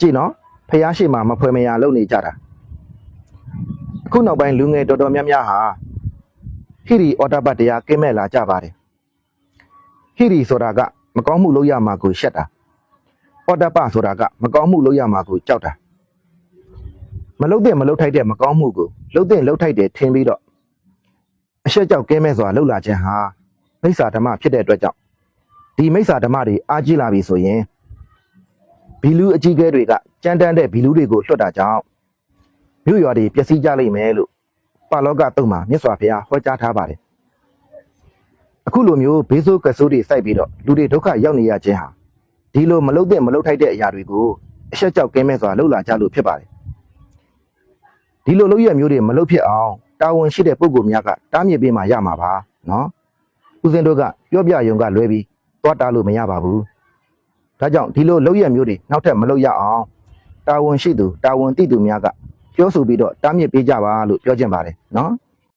ကြည့်နော်ဖះရှိမှမဖွဲမရလုပ်နေကြတာအခုနောက်ပိုင်းလူငယ်တော်တော်များများဟာဟီရီအော်တာဘတ်တရားကင်းမဲ့လာကြပါတယ်ဟီရီဆိုတာကမကောင်းမှုလုပ်ရမှာကိုရှက်တာအော်တာဘတ်ဆိုတာကမကောင်းမှုလုပ်ရမှာကိုကြောက်တာမလုပ်တဲ့မလုပ်ထိုက်တဲ့မကောင်းမှုကိုလုပ်တဲ့လုပ်ထိုက်တဲ့ထင်ပြီးတော့အရှက်ကြောက်ကင်းမဲ့စွာလှုပ်လာခြင်းဟာမိစ္ဆာဓမ္မဖြစ်တဲ့အတွက်ကြောင့်ဒီမိစ္ဆာဓမ္မတွေအားကြီးလာပြီဆိုရင် ဘီလူအကြီးအကဲတွေကကြမ်းတမ်းတဲ့ဘီလူတွေကိုလွှတ်တာကြောင့်မြို့ရွာတွေပျက်စီးကြလိမ့်မယ်လို့ပါလောကတုံမှာမြတ်စွာဘုရားဟောကြားထားပါတယ်အခုလိုမျိုးဘေးဆိုးကဆိုးတွေစိုက်ပြီးတော့လူတွေဒုက္ခရောက်နေရခြင်းဟာဒီလိုမလုတ်တဲ့မလုတ်ထိုက်တဲ့အရာတွေကိုအဆက်ကြောက်ကင်းမဲ့စွာလှုပ်လာကြလို့ဖြစ်ပါတယ်ဒီလိုလုပ်ရမျိုးတွေမလုတ်ဖြစ်အောင်တာဝန်ရှိတဲ့ပုဂ္ဂိုလ်များကတားမြစ်ပေးမှရမှာပါနော်ဦးဇင်းတို့ကပြောပြယုံကလွဲပြီးသွားတားလို့မရပါဘူး ဒါကြောင့်ဒီလိုလောက်ရမျိုးတွေနောက်ထပ်မလောက်ရအောင်တာဝန်ရှိသူတာဝန်သိသူများကပြောဆိုပြီးတော့တားမြစ်ပေးကြပါလို့ပြောချင်ပါတယ်နော်